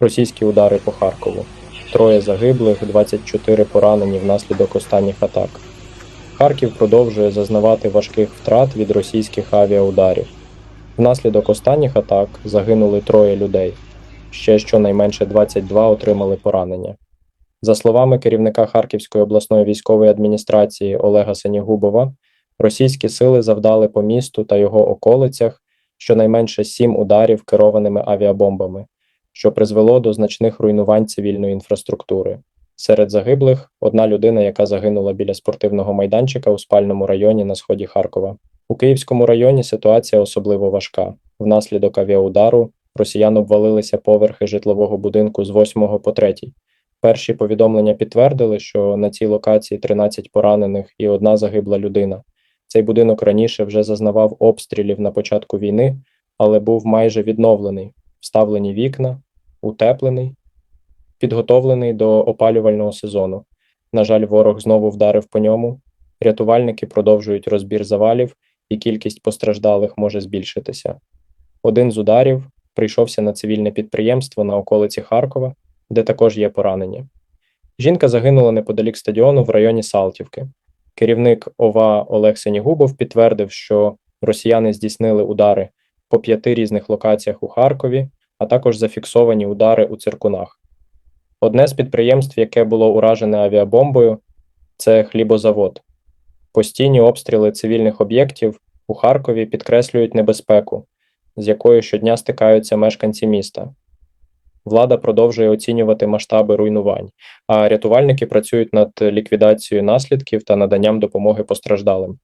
Російські удари по Харкову. Троє загиблих, 24 поранені внаслідок останніх атак. Харків продовжує зазнавати важких втрат від російських авіаударів. Внаслідок останніх атак загинули троє людей. Ще щонайменше 22 отримали поранення. За словами керівника Харківської обласної військової адміністрації Олега Сенігубова, російські сили завдали по місту та його околицях щонайменше сім ударів керованими авіабомбами, що призвело до значних руйнувань цивільної інфраструктури. Серед загиблих одна людина, яка загинула біля спортивного майданчика у спальному районі на сході Харкова. У Київському районі ситуація особливо важка. Внаслідок авіаудару росіян обвалилися поверхи житлового будинку з 8 по 3. Перші повідомлення підтвердили, що на цій локації 13 поранених і одна загибла людина. Цей будинок раніше вже зазнавав обстрілів на початку війни, але був майже відновлений, вставлені вікна, утеплений, підготовлений до опалювального сезону. На жаль, ворог знову вдарив по ньому. Рятувальники продовжують розбір завалів, і кількість постраждалих може збільшитися. Один з ударів прийшовся на цивільне підприємство на околиці Харкова, де також є поранення. Жінка загинула неподалік стадіону в районі Салтівки. Керівник ОВА Олег Сенігубов підтвердив, що росіяни здійснили удари по п'яти різних локаціях у Харкові, а також зафіксовані удари у циркунах. Одне з підприємств, яке було уражене авіабомбою, це хлібозавод. Постійні обстріли цивільних об'єктів у Харкові підкреслюють небезпеку, з якою щодня стикаються мешканці міста. Влада продовжує оцінювати масштаби руйнувань, а рятувальники працюють над ліквідацією наслідків та наданням допомоги постраждалим.